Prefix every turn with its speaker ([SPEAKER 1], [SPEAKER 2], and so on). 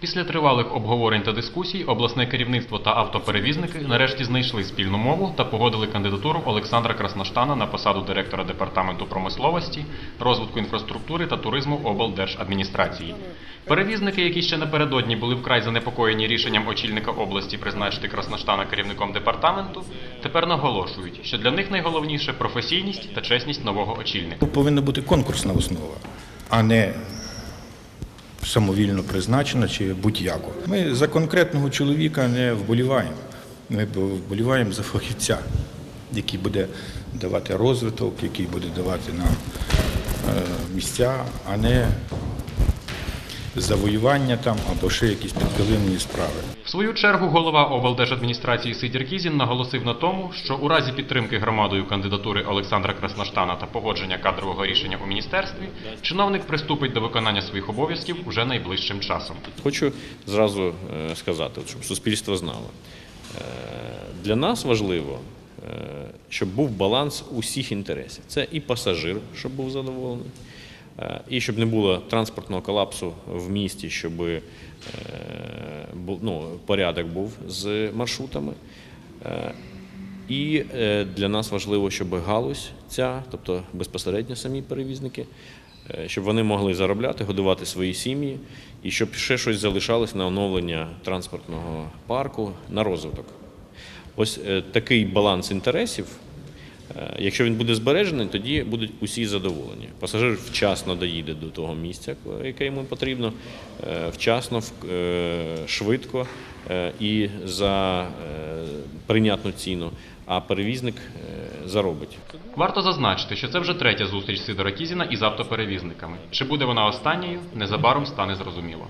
[SPEAKER 1] Після тривалих обговорень та дискусій обласне керівництво та автоперевізники нарешті знайшли спільну мову та погодили кандидатуру Олександра Красноштана на посаду директора департаменту промисловості, розвитку інфраструктури та туризму облдержадміністрації. Перевізники, які ще напередодні були вкрай занепокоєні рішенням очільника області призначити Красноштана керівником департаменту, тепер наголошують, що для них найголовніше професійність та чесність нового очільника.
[SPEAKER 2] Повинна бути конкурсна основа, а не самовільно призначена чи будь-яко. Ми за конкретного чоловіка не вболіваємо. Ми вболіваємо за фахівця, який буде давати розвиток, який буде давати нам е, місця, а не завоювання там або ще якісь підкилимні справи.
[SPEAKER 1] В свою чергу голова облдержадміністрації Сидір Кізін наголосив на тому, що у разі підтримки громадою кандидатури Олександра Красноштана та погодження кадрового рішення у міністерстві, чиновник приступить до виконання своїх обов'язків уже найближчим часом.
[SPEAKER 3] Хочу зразу е, сказати, щоб суспільство знало. Е, Для нас важливо, е, щоб був баланс усіх інтересів. Це і пасажир, щоб був задоволений, і щоб не було транспортного колапсу в місті, щоб е, ну, порядок був з маршрутами. Е, І е, для нас важливо, щоб галузь ця, тобто безпосередньо самі перевізники, е, щоб вони могли заробляти, годувати свої сім'ї, і щоб ще щось залишалось на оновлення транспортного парку, на розвиток. Ось е, такий баланс інтересів. Е, Якщо він буде збережений, тоді будуть усі задоволені. Пасажир вчасно доїде до того місця, яке йому потрібно, е, вчасно, е, швидко і за прийнятну ціну, а перевізник заробить.
[SPEAKER 1] Варто зазначити, що це вже третя зустріч Сидора Кізіна із автоперевізниками. Чи буде вона останньою, незабаром стане зрозуміло.